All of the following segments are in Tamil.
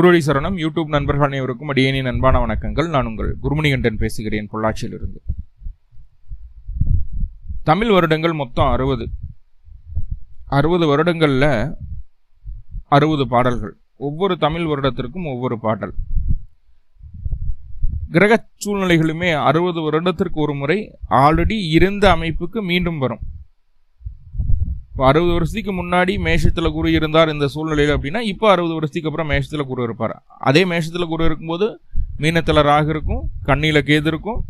குருடி சரணம். யூடியூப் நண்பர்கள் அனைவருக்கும் அடியேனின் அன்பான வணக்கங்கள். நான் உங்கள் குருமணிகண்டன் பேசுகிறேன் பொள்ளாச்சியிலிருந்து. தமிழ் வருடங்கள் மொத்தம் அறுபது. அறுபது வருடங்களில் அறுபது பாடல்கள். ஒவ்வொரு தமிழ் வருடத்திற்கும் ஒவ்வொரு பாடல். கிரக சூழ்நிலைகளுமே அறுபது வருடத்திற்கு ஒரு முறை ஆல்ரெடி இருந்த அமைப்புக்கு மீண்டும் வரும். இப்போ அறுபது வருஷத்துக்கு முன்னாடி மேஷத்தில் குரு இருந்தார் இந்த சூழ்நிலையில் அப்படின்னா இப்போ அறுபது வருஷத்துக்கு அப்புறம் மேஷத்தில் குரு இருப்பார். அதே மேஷத்தில் குரு இருக்கும்போது மீனத்தில் ராகு இருக்கும் கண்ணியில் கேது இருக்கும்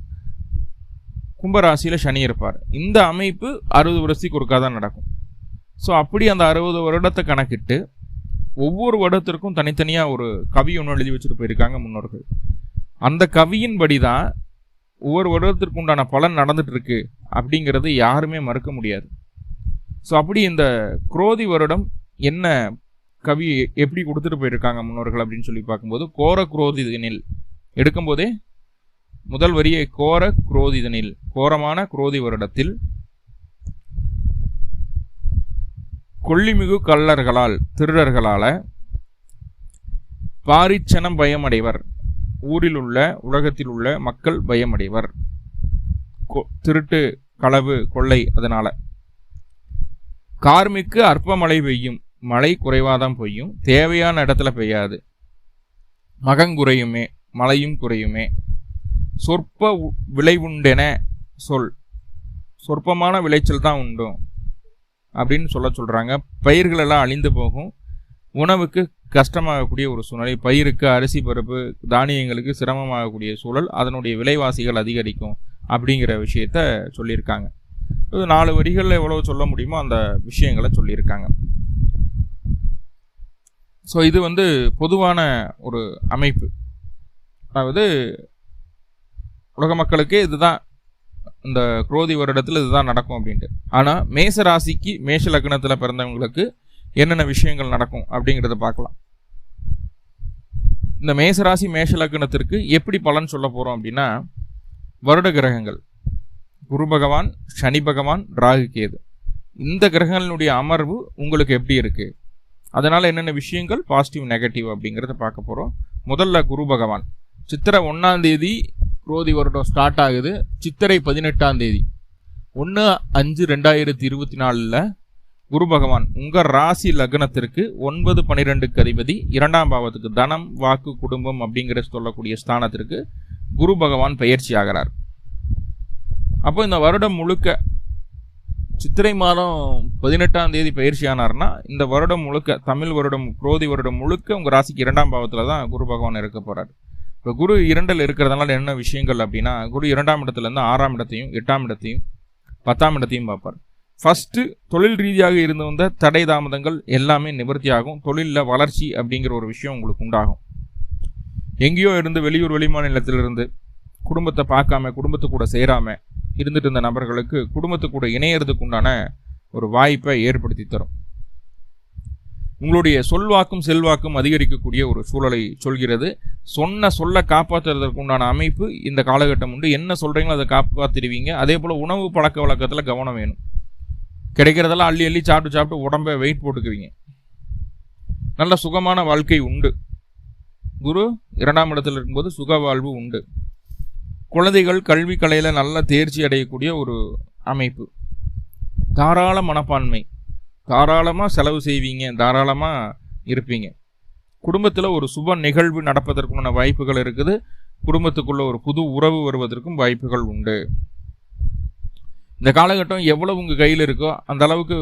கும்பராசியில் சனி இருப்பார். இந்த அமைப்பு அறுபது வருஷத்துக்கு ஒருக்கா தான் நடக்கும். ஸோ அப்படி அந்த அறுபது வருடத்தை கணக்கிட்டு ஒவ்வொரு வருடத்திற்கும் தனித்தனியாக ஒரு கவி ஒன்று எழுதி வச்சுட்டு போயிருக்காங்க முன்னோர்கள். அந்த கவியின்படி தான் ஒவ்வொரு வருடத்திற்கு உண்டான பலன் நடந்துட்டு இருக்கு அப்படிங்கிறது யாருமே மறுக்க முடியாது. ஸோ அப்படி இந்த குரோதி வருடம் என்ன கவி எப்படி கொடுத்துட்டு போயிருக்காங்க முன்னோர்கள் அப்படின்னு சொல்லி பார்க்கும்போது கோர குரோதிதனில் எடுக்கும்போதே முதல் வரியை கோர குரோதிதனில் கோரமான குரோதி வருடத்தில் கொல்லிமிகு கல்லர்களால் திருடர்களால பாரிச்சனம் பயமடைவர். ஊரில் உள்ள உலகத்தில் உள்ள மக்கள் பயமடைவர். திருட்டு களவு கொள்ளை அதனால. கார்மிக்கு அற்ப மழை பெய்யும். மழை குறைவாதான் பெய்யும். தேவையான இடத்துல பெய்யாது. மகங்குறையுமே மழையும் குறையுமே. சொற்ப உ- விளைவுண்டென சொல். சொற்பமான விளைச்சல் தான் உண்டும் அப்படின்னு சொல்ல சொல்கிறாங்க பயிர்களெல்லாம் அழிந்து போகும். உணவுக்கு கஷ்டமாகக்கூடிய ஒரு சூழ்நிலை. பயிருக்கு அரிசி பருப்பு தானியங்களுக்கு சிரமமாகக்கூடிய சூழல். அதனுடைய விலைவாசிகள் அதிகரிக்கும் அப்படிங்கிற விஷயத்த சொல்லியிருக்காங்க. நாலு வரிகளில் எவ்வளோ சொல்ல முடியுமோ அந்த விஷயங்களை சொல்லியிருக்காங்க. ஸோ இது வந்து பொதுவான ஒரு அமைப்பு. அதாவது உலக மக்களுக்கு இதுதான் இந்த குரோதி வருடத்தில் இதுதான் நடக்கும் அப்படின்ட்டு. ஆனால் மேச ராசிக்கு மேஷ லக்னத்தில் பிறந்தவங்களுக்கு என்னென்ன விஷயங்கள் நடக்கும் அப்படிங்கிறத பார்க்கலாம். இந்த மேசராசி மேஷ லக்னத்திற்கு எப்படி பலன் சொல்ல போகிறோம் அப்படின்னா வருட கிரகங்கள். குரு பகவான் சனி பகவான் ராகு கேது. இந்த கிரகங்களுடைய அமர்வு உங்களுக்கு எப்படி இருக்கு? அதனால என்னென்ன விஷயங்கள் பாசிட்டிவ் நெகட்டிவ் அப்படிங்கிறத பார்க்க போகிறோம் முதல்ல குரு பகவான். சித்திரை ஒன்றாம் தேதி குரோதி வருடம் ஸ்டார்ட் ஆகுது. சித்திரை பதினெட்டாம் தேதி. ஒன்று அஞ்சு ரெண்டாயிரத்தி இருபத்தி நாலில் குரு பகவான் உங்கள் ராசி லக்னத்திற்கு ஒன்பது பன்னிரெண்டுக்கு அதிபதி இரண்டாம் பாவத்துக்கு தனம் வாக்கு குடும்பம் அப்படிங்கிற சொல்லக்கூடிய ஸ்தானத்திற்கு குரு பகவான் பயிற்சி ஆகிறார். அப்போ இந்த வருடம் முழுக்க சித்திரை மாதம் பதினெட்டாம் தேதி பயிற்சி ஆனார்னா இந்த வருடம் முழுக்க தமிழ் வருடம் குரோதி வருடம் முழுக்க உங்கள் ராசிக்கு இரண்டாம் பாவத்தில் தான் குரு பகவான் இருக்க போகிறார் இப்போ குரு இரண்டில் இருக்கிறதுனால என்ன விஷயங்கள் அப்படின்னா குரு இரண்டாம் இடத்துலேருந்து ஆறாம் இடத்தையும் எட்டாம் இடத்தையும் பத்தாம் இடத்தையும் பார்ப்பார். ஃபஸ்ட்டு தொழில் ரீதியாக இருந்து வந்த தடை தாமதங்கள் எல்லாமே நிவர்த்தியாகும் தொழிலில் வளர்ச்சி அப்படிங்கிற ஒரு விஷயம் உங்களுக்கு உண்டாகும். எங்கேயோ இருந்து வெளியூர் வெளிமாநிலத்திலிருந்து குடும்பத்தை பார்க்காம குடும்பத்து கூட சேராமல் இருந்துட்டு இருந்த நபர்களுக்கு குடும்பத்து கூட இணையறதுக்கு உண்டான ஒரு வாய்ப்பை ஏற்படுத்தி தரும். உங்களுடைய சொல்வாக்கும் செல்வாக்கும் அதிகரிக்கக்கூடிய ஒரு சூழலை சொல்கிறது. சொன்ன சொல்ல காப்பாற்றுறதுக்கு உண்டான அமைப்பு இந்த காலகட்டம் உண்டு. என்ன சொல்கிறீங்களோ அதை காப்பாற்றிடுவீங்க அதே போல் உணவு பழக்க வழக்கத்தில் கவனம் வேணும். கிடைக்கிறதெல்லாம் அள்ளி அள்ளி சாப்பிட்டு சாப்பிட்டு உடம்ப வெயிட் போட்டுக்குவீங்க. நல்ல சுகமான வாழ்க்கை உண்டு. குரு இரண்டாம் இடத்துல இருக்கும்போது சுக வாழ்வு உண்டு. குழந்தைகள் கல்வி கலையில் நல்ல தேர்ச்சி அடையக்கூடிய ஒரு அமைப்பு. தாராள மனப்பான்மை. தாராளமாக செலவு செய்வீங்க தாராளமாக இருப்பீங்க. குடும்பத்தில் ஒரு சுப நிகழ்வு நடப்பதற்குண்டான வாய்ப்புகள் இருக்குது. குடும்பத்துக்குள்ளே ஒரு புது உறவு வருவதற்கும் வாய்ப்புகள் உண்டு. இந்த காலகட்டம் எவ்வளவு உங்கள் கையில் இருக்கோ அந்த அளவுக்கு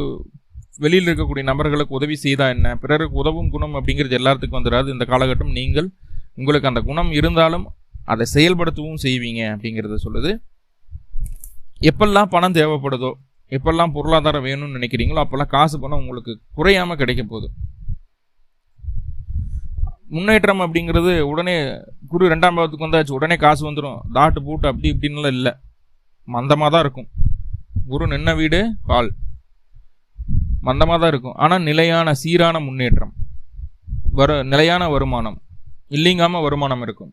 வெளியில் இருக்கக்கூடிய நபர்களுக்கு உதவி செய்தால் என்ன? பிறருக்கு உதவும் குணம் அப்படிங்கிறது எல்லாத்துக்கும் வந்துடாது. இந்த காலகட்டம் நீங்கள் உங்களுக்கு அந்த குணம் இருந்தாலும் அதை செயல்படுத்தவும் செய்வீங்க அப்படிங்கிறத சொல்லுது. எப்பெல்லாம் பணம் தேவைப்படுதோ எப்பெல்லாம் பொருளாதாரம் வேணும்னு நினைக்கிறீங்களோ அப்போல்லாம் காசு பணம் உங்களுக்கு குறையாம கிடைக்க போகுது. முன்னேற்றம் அப்படிங்கிறது உடனே குரு ரெண்டாம் பாவத்துக்கு வந்தாச்சு உடனே காசு வந்துடும் தாட்டு பூட்டு அப்படி இப்படின்னுலாம் இல்லை. மந்தமாக தான் இருக்கும். குரு நின்ன வீடு பால். மந்தமாக தான் இருக்கும். ஆனால் நிலையான சீரான முன்னேற்றம். வரு நிலையான வருமானம். இல்லைங்காமல் வருமானம் இருக்கும்.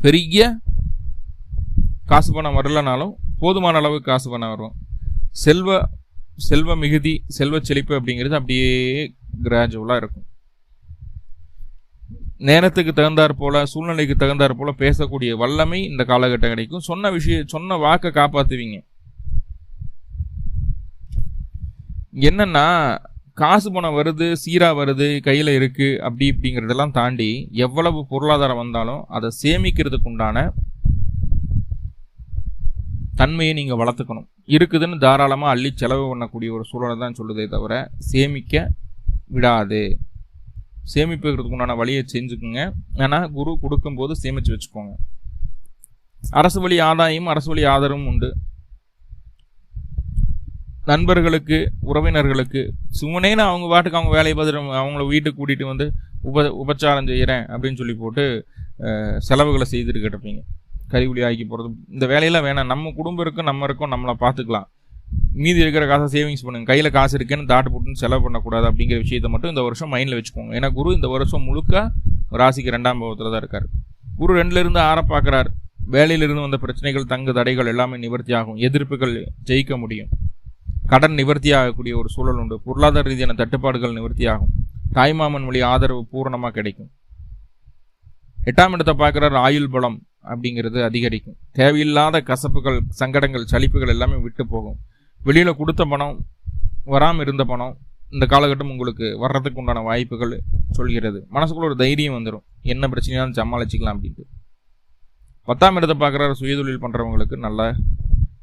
பெரிய காசு பணம் வரலனாலும் போதுமான அளவு காசு பணம் வரும். செல்வ செல்வ மிகுதி செல்வ செழிப்பு அப்படிங்கிறது அப்படியே கிராஜுவலாக இருக்கும். நேரத்துக்கு தகுந்தாற் போல சூழ்நிலைக்கு தகுந்தாற் போல பேசக்கூடிய வல்லமை இந்த காலகட்டம் கிடைக்கும். சொன்ன விஷயம் சொன்ன வாக்கை காப்பாற்றுவீங்க என்னன்னா காசு பணம் வருது சீராக வருது கையில் இருக்குது அப்படி இப்படிங்கிறதெல்லாம் தாண்டி எவ்வளவு பொருளாதாரம் வந்தாலும் அதை சேமிக்கிறதுக்கு உண்டான தன்மையை நீங்கள் வளர்த்துக்கணும். இருக்குதுன்னு தாராளமாக அள்ளி செலவு பண்ணக்கூடிய ஒரு சூழலை தான் சொல்லுதே தவிர சேமிக்க விடாது. சேமிப்புக்கிறதுக்கு உண்டான வழியை செஞ்சுக்குங்க. ஏன்னா குரு கொடுக்கும்போது சேமிச்சு வச்சுக்கோங்க. அரசு வழி ஆதாயம் அரசு வழி ஆதரவும் உண்டு. நண்பர்களுக்கு உறவினர்களுக்கு சுமனேன்னு அவங்க பாட்டுக்கு அவங்க வேலையை பார்த்துட்டு அவங்கள வீட்டுக்கு கூட்டிகிட்டு வந்து உப உபச்சாரம் செய்கிறேன் அப்படின்னு சொல்லி போட்டு செலவுகளை செய்துட்டு கிடப்பீங்க. கறிவுளி ஆக்கி போகிறது இந்த வேலையெல்லாம் வேணாம். நம்ம குடும்பம் இருக்கும் நம்ம இருக்கோம் நம்மளை பார்த்துக்கலாம். மீதி இருக்கிற காசை சேவிங்ஸ் பண்ணுங்க. கையில் காசு இருக்கேன்னு தாட்டு போட்டுன்னு செலவு பண்ணக்கூடாது அப்படிங்கிற விஷயத்தை மட்டும் இந்த வருஷம் மைண்டில் வச்சுக்கோங்க. ஏன்னா குரு இந்த வருஷம் முழுக்க ராசிக்கு ரெண்டாம் பாவத்தில் தான் இருக்கார். குரு ரெண்டுலேருந்து ஆற பார்க்குறார் வேலையிலிருந்து வந்த பிரச்சனைகள் தங்கு தடைகள் எல்லாமே நிவர்த்தி ஆகும். எதிர்ப்புகள் ஜெயிக்க முடியும். கடன் நிவர்த்தி ஆகக்கூடிய ஒரு சூழல் உண்டு. பொருளாதார ரீதியான தட்டுப்பாடுகள் நிவர்த்தி ஆகும் தாய்மாமன் வழி ஆதரவு பூரணமாக கிடைக்கும். எட்டாம் இடத்தை பார்க்குறார் ஆயுள் பலம் அப்படிங்கிறது அதிகரிக்கும். தேவையில்லாத கசப்புகள் சங்கடங்கள் சலிப்புகள் எல்லாமே விட்டு போகும். வெளியில் கொடுத்த பணம் வராமல் இருந்த பணம் இந்த காலகட்டம் உங்களுக்கு வர்றதுக்கு உண்டான வாய்ப்புகள் சொல்கிறது. மனசுக்குள்ள ஒரு தைரியம் வந்துடும் என்ன பிரச்சனையாலும் சமாளிச்சுக்கலாம் அப்படின்ட்டு. பத்தாம் இடத்தை பார்க்குற சுயதொழில் பண்ணுறவங்களுக்கு நல்ல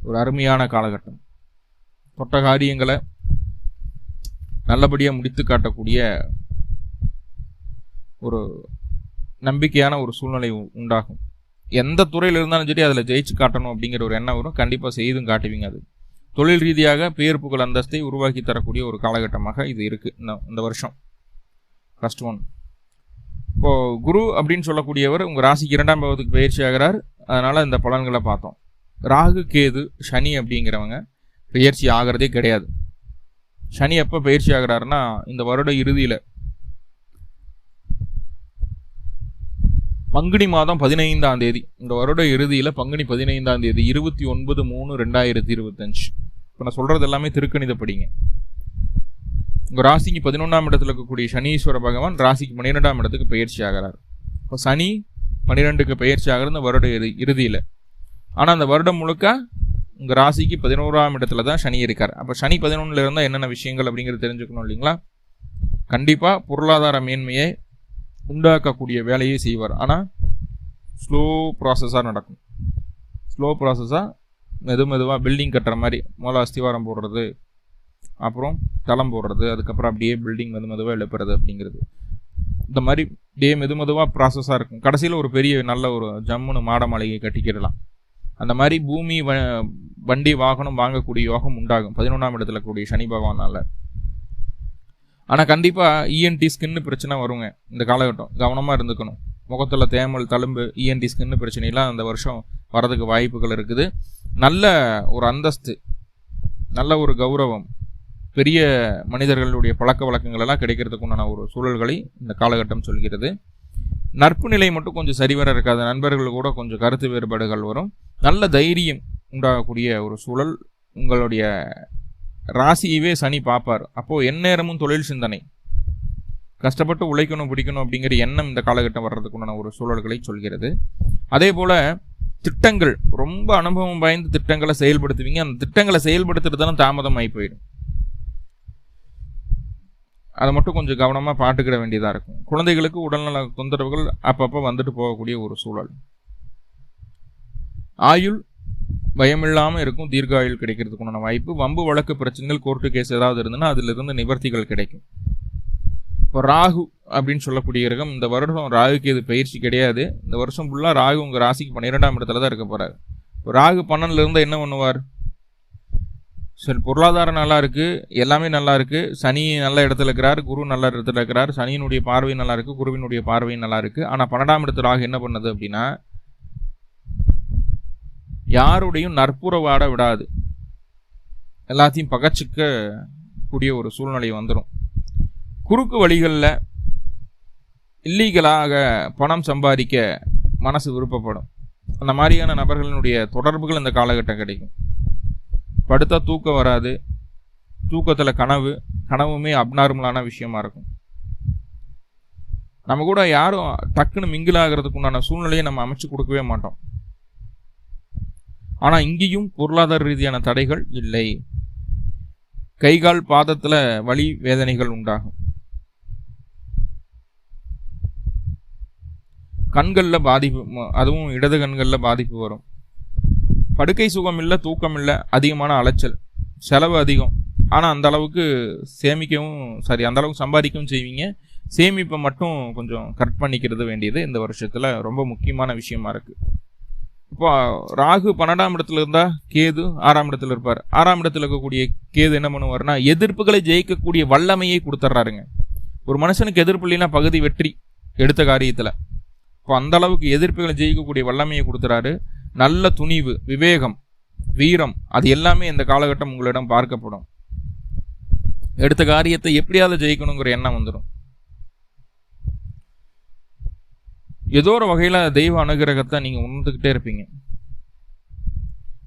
ஒரு அருமையான காலகட்டம். தொட்ட காரியங்களை நல்லபடியாக முடித்து காட்டக்கூடிய ஒரு நம்பிக்கையான ஒரு சூழ்நிலை உண்டாகும். எந்த துறையில் இருந்தாலும் சரி அதில் ஜெயிச்சு காட்டணும் அப்படிங்கிற ஒரு எண்ணம் வரும். கண்டிப்பாக செய்தும் காட்டுவீங்க அது. தொழில் ரீதியாக பேர் புகழ் அந்தஸ்தை உருவாக்கி தரக்கூடிய ஒரு காலகட்டமாக இது இருக்குது இந்த இந்த வருஷம். ஃபஸ்ட் ஒன் இப்போது குரு அப்படின்னு சொல்லக்கூடியவர் உங்கள் ராசிக்கு இரண்டாம் பாவத்துக்கு பயிற்சி ஆகிறார். அதனால் இந்த பலன்களை பார்த்தோம். ராகு கேது சனி அப்படிங்கிறவங்க பயிற்சி ஆகிறதே கிடையாது. சனி எப்போ பயிற்சி ஆகிறாருன்னா இந்த வருட இறுதியில். பங்குனி மாதம் பதினைந்தாம் தேதி. இந்த வருட இறுதியில் பங்குனி பதினைந்தாம் தேதி இருபத்தி ஒன்பது மூணு ரெண்டாயிரத்தி இருபத்தஞ்சு. இப்போ நான் சொல்கிறது எல்லாமே திருக்கணிதப்படிங்க உங்கள் ராசிக்கு பதினொன்றாம் இடத்துல இருக்கக்கூடிய சனீஸ்வர பகவான் ராசிக்கு பன்னிரெண்டாம் இடத்துக்கு பயிற்சி ஆகிறார். இப்போ சனி பன்னிரெண்டுக்கு பயிற்சி ஆகிறது இந்த வருட இறுதியில். ஆனால் அந்த வருடம் முழுக்க உங்கள் ராசிக்கு பதினோராம் இடத்துல தான் சனி இருக்கார். அப்போ சனி பதினொன்றில் இருந்தால் என்னென்ன விஷயங்கள் அப்படிங்கிறது தெரிஞ்சுக்கணும் இல்லைங்களா? கண்டிப்பாக பொருளாதார மேன்மையை உண்டாக்கக்கூடிய வேலையை செய்வார். ஆனால் ஸ்லோ ப்ராசஸாக நடக்கும். ஸ்லோ ப்ராசஸாக மெது மெதுவாக பில்டிங் கட்டுற மாதிரி முதல்ல அஸ்திவாரம் போடுறது அப்புறம் தளம் போடுறது அதுக்கப்புறம் அப்படியே பில்டிங் மெது மெதுவாக எழுப்புறது அப்படிங்கிறது. இந்த மாதிரி டே மெது மெதுவாக ப்ராசஸாக இருக்கும். கடைசியில் ஒரு பெரிய நல்ல ஒரு ஜம்முன்னு மாட மாளிகை கட்டிக்கிடலாம். அந்த மாதிரி பூமி வ- வண்டி வாகனம் வாங்கக்கூடிய யோகம் உண்டாகும். பதினொன்றாம் இடத்துல கூடிய சனி பகவானால். ஆனால் கண்டிப்பாக இஎன்டி ஸ்கின்னு பிரச்சனை வருங்க. இந்த காலகட்டம். கவனமாக இருந்துக்கணும். முகத்தில் தேமல் தழும்பு இஎன்டி ஸ்கின்னு பிரச்சனைலாம் அந்த வருஷம் வரதுக்கு வாய்ப்புகள் இருக்குது. நல்ல ஒரு அந்தஸ்து நல்ல ஒரு கௌரவம் பெரிய மனிதர்களுடைய பழக்க வழக்கங்கள் எல்லாம் கிடைக்கிறதுக்கு உண்டான ஒரு சூழல்களை இந்த காலகட்டம் சொல்கிறது. நட்பு நிலை மட்டும் கொஞ்சம் சரிவர இருக்காது. நண்பர்கள் கூட கொஞ்சம் கருத்து வேறுபாடுகள் வரும். நல்ல தைரியம் உண்டாகக்கூடிய ஒரு சூழல் உங்களுடைய ராசியவே சனி பார்ப்பார். அப்போது எந்நேரமும் தொழில் சிந்தனை. கஷ்டப்பட்டு உழைக்கணும் பிடிக்கணும் அப்படிங்கிற எண்ணம் இந்த காலகட்டம் வர்றதுக்குண்டான ஒரு சூழல்களை சொல்கிறது. அதே போல் திட்டங்கள் ரொம்ப அனுபவம் வாய்ந்த திட்டங்களை செயல்படுத்துவீங்க. அந்த திட்டங்களை செயல்படுத்துறதுலாம் தாமதம் ஆகி போயிடும். அதை மட்டும் கொஞ்சம் கவனமாக பாட்டுக்கிட வேண்டியதாக இருக்கும். குழந்தைகளுக்கு உடல்நல தொந்தரவுகள் அப்பப்போ வந்துட்டு போகக்கூடிய ஒரு சூழல். ஆயுள் பயமில்லாமல் இருக்கும் தீர்க்க ஆயுள் கிடைக்கிறதுக்குண்டான வாய்ப்பு. வம்பு வழக்கு பிரச்சனைகள் கோர்ட்டு கேஸ் ஏதாவது இருந்ததுன்னா அதிலிருந்து நிவர்த்திகள் கிடைக்கும். இப்போ ராகு அப்படின்னு சொல்லக்கூடிய கிரகம் இந்த வருடம் ராகுக்கு இது பயிற்சி கிடையாது. இந்த வருஷம் ஃபுல்லாக ராகு உங்கள் ராசிக்கு பன்னிரெண்டாம் இடத்துல தான் இருக்க போகிறாரு இப்போ ராகு பன்னனில் இருந்தால் என்ன பண்ணுவார்? சரி பொருளாதாரம் நல்லா இருக்குது எல்லாமே நல்லா இருக்குது சனி நல்ல இடத்துல இருக்கிறார் குரு நல்ல இடத்துல இருக்கிறார். சனியினுடைய பார்வை நல்லா இருக்குது குருவினுடைய பார்வையும் நல்லா இருக்குது ஆனால் பன்னெண்டாம் இடத்து ராகு என்ன பண்ணுது அப்படின்னா யாருடையும் நற்புறவாட விடாது. எல்லாத்தையும் பகச்சிக்க கூடிய ஒரு சூழ்நிலை வந்துடும் குறுக்கு வழிகளில் இல்லீகலாக பணம் சம்பாதிக்க மனசு விருப்பப்படும். அந்த மாதிரியான நபர்களினுடைய தொடர்புகள் இந்த காலகட்டம் கிடைக்கும். படுத்தா தூக்கம் வராது. தூக்கத்தில் கனவு கனவுமே அப்நார்மலான விஷயமா இருக்கும். நம்ம கூட யாரும் டக்குன்னு மிங்கிள் ஆகிறதுக்கு உண்டான சூழ்நிலையை நம்ம அமைச்சு கொடுக்கவே மாட்டோம். ஆனால் இங்கேயும் பொருளாதார ரீதியான தடைகள் இல்லை. கைகால் பாதத்தில் வலி வேதனைகள் உண்டாகும். கண்களில் பாதிப்பு ம- அதுவும் இடது கண்களில் பாதிப்பு வரும். படுக்கை சுகம் இல்லை தூக்கம் இல்லை அதிகமான அலைச்சல் செலவு அதிகம். ஆனால் அந்த அளவுக்கு சேமிக்கவும் சாரி அந்த அளவுக்கு சம்பாதிக்கவும் செய்வீங்க. சேமிப்பை மட்டும் கொஞ்சம் கட் பண்ணிக்கிறது வேண்டியது இந்த வருஷத்தில் ரொம்ப முக்கியமான விஷயமா இருக்குது இப்போ ராகு பன்னெண்டாம் இடத்துல இருந்தால் கேது ஆறாம் இடத்துல இருப்பார். ஆறாம் இடத்துல இருக்கக்கூடிய கேது என்ன பண்ணுவாருன்னா எதிர்ப்புகளை ஜெயிக்கக்கூடிய வல்லமையை கொடுத்துட்றாருங்க ஒரு மனுஷனுக்கு எதிர்ப்பு இல்லைன்னா பகுதி வெற்றி எடுத்த காரியத்தில். இப்போ அந்த அளவுக்கு எதிர்ப்புகளை ஜெயிக்கக்கூடிய வல்லமையை கொடுத்துறாரு. நல்ல துணிவு விவேகம் வீரம் அது எல்லாமே இந்த காலகட்டம் உங்களிடம் பார்க்கப்படும். எடுத்த காரியத்தை எப்படியாவது ஜெயிக்கணுங்கிற எண்ணம் வந்துடும் ஏதோ ஒரு வகையில் தெய்வ அனுகிரகத்தை நீங்கள் உணர்ந்துக்கிட்டே இருப்பீங்க.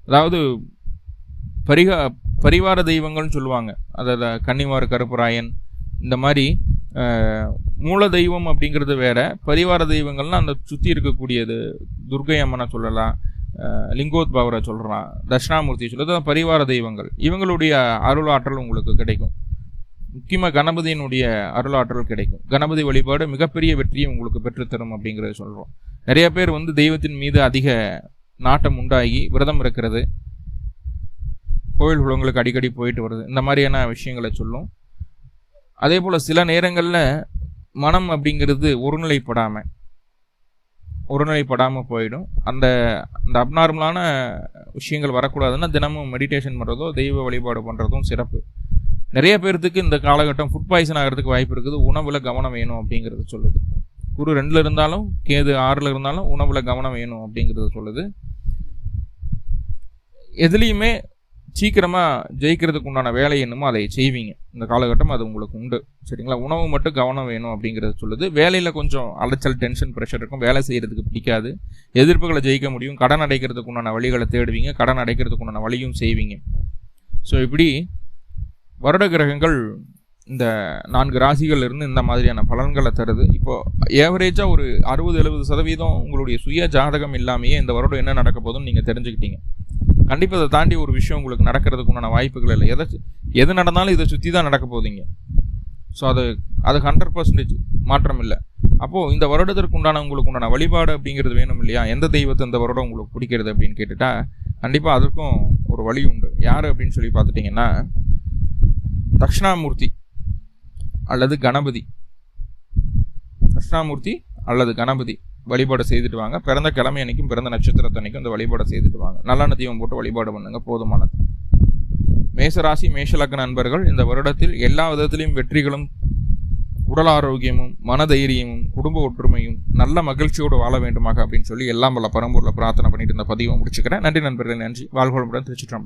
அதாவது பரிகா பரிவார தெய்வங்கள்னு சொல்லுவாங்க. அதாவது கன்னிமார் கருப்பராயன் இந்த மாதிரி மூல தெய்வம் அப்படிங்கிறது வேற. பரிவார தெய்வங்கள்னா அந்த சுற்றி இருக்கக்கூடியது துர்க்கை அம்மனை சொல்லலாம் லிங்கோத்பாவரை லிங்கோத்பவரை தட்சிணாமூர்த்தி சொல்றது பரிவார தெய்வங்கள். இவங்களுடைய அருளாற்றல் உங்களுக்கு கிடைக்கும். முக்கியமாக கணபதியினுடைய அருளாற்றல் கிடைக்கும். கணபதி வழிபாடு மிகப்பெரிய வெற்றியை உங்களுக்கு பெற்றுத்தரும் அப்படிங்கிறத சொல்கிறோம் நிறைய பேர் வந்து தெய்வத்தின் மீது அதிக நாட்டம் உண்டாகி விரதம் இருக்கிறது. கோவில் குளங்களுக்கு அடிக்கடி போயிட்டு வருது. இந்த மாதிரியான விஷயங்களை சொல்லும். அதே போல் சில நேரங்களில் மனம் அப்படிங்கிறது ஒருநிலைப்படாமல் ஒருநிலைப்படாமல் போயிடும். அந்த அந்த அப்நார்மலான விஷயங்கள் வரக்கூடாதுன்னா தினமும் மெடிடேஷன் பண்ணுறதோ தெய்வ வழிபாடு பண்ணுறதும் சிறப்பு. நிறைய பேர்த்துக்கு இந்த காலகட்டம் ஃபுட் பாய்சன் ஆகிறதுக்கு வாய்ப்பு இருக்குது. உணவில் கவனம் வேணும் அப்படிங்கிறது சொல்லுது. குரு ரெண்டில் இருந்தாலும் கேது ஆறில் இருந்தாலும் உணவில் கவனம் வேணும் அப்படிங்கிறது சொல்லுது. எதுலேயுமே சீக்கிரமாக ஜெயிக்கிறதுக்கு உண்டான வேலை என்னமோ அதை செய்வீங்க. இந்த காலகட்டம் அது உங்களுக்கு உண்டு. சரிங்களா? உணவு மட்டும் கவனம் வேணும் அப்படிங்கிறது சொல்லுது. வேலையில் கொஞ்சம் அலைச்சல் டென்ஷன் ப்ரெஷர் இருக்கும். வேலை செய்கிறதுக்கு பிடிக்காது. எதிர்ப்புகளை ஜெயிக்க முடியும். கடன் அடைக்கிறதுக்கு உண்டான வழிகளை தேடுவீங்க. கடன் அடைக்கிறதுக்கு உண்டான வழியும் செய்வீங்க. ஸோ இப்படி வருட கிரகங்கள் இந்த நான்கு ராசிகள் இருந்து இந்த மாதிரியான பலன்களை தருது. இப்போ ஏவரேஜாக ஒரு அறுபது எழுபது சதவீதம் உங்களுடைய சுய ஜாதகம் இல்லாமையே இந்த வருடம் என்ன நடக்க போகுதுன்னு நீங்கள் தெரிஞ்சுக்கிட்டீங்க. கண்டிப்பாக அதை தாண்டி ஒரு விஷயம் உங்களுக்கு நடக்கிறதுக்கு உண்டான வாய்ப்புகள் இல்லை. எதை எது நடந்தாலும் இதை சுற்றி தான் நடக்க போதீங்க ஸோ அது அது ஹண்ட்ரட் பர்சன்டேஜ் மாற்றம் இல்லை. அப்போது இந்த வருடத்திற்கு உண்டான உங்களுக்கு உண்டான வழிபாடு அப்படிங்கிறது வேணும் இல்லையா? எந்த தெய்வத்தை இந்த வருடம் உங்களுக்கு பிடிக்கிறது அப்படின்னு கேட்டுட்டா கண்டிப்பாக அதற்கும் ஒரு வழி உண்டு. யார் அப்படின்னு சொல்லி பார்த்துட்டிங்கன்னா தக்ஷணாமூர்த்தி அல்லது கணபதி. தக்ஷணாமூர்த்தி அல்லது கணபதி வழிபாடு செய்துட்டு வாங்க. பிறந்த கிழமை அன்னைக்கும் பிறந்த நட்சத்திரத்து அன்னைக்கும் இந்த வழிபாடு செய்துட்டு வாங்க. நல்லெண்ணெய் தீபம் போட்டு வழிபாடு பண்ணுங்க. போதுமானது. மேசராசி மேஷலக்க நண்பர்கள் இந்த வருடத்தில் எல்லா விதத்திலையும் வெற்றிகளும் உடல் ஆரோக்கியமும் மனதைரியமும் குடும்ப ஒற்றுமையும் நல்ல மகிழ்ச்சியோடு வாழ வேண்டுமாக அப்படின்னு சொல்லி எல்லாம் பல பரம்பூரில் பிரார்த்தனை பண்ணிட்டு இந்த பதிவை முடிச்சுக்கிறேன். நன்றி நண்பர்களே நன்றி. வாழ்வளமுடன் திருச்சிட்டு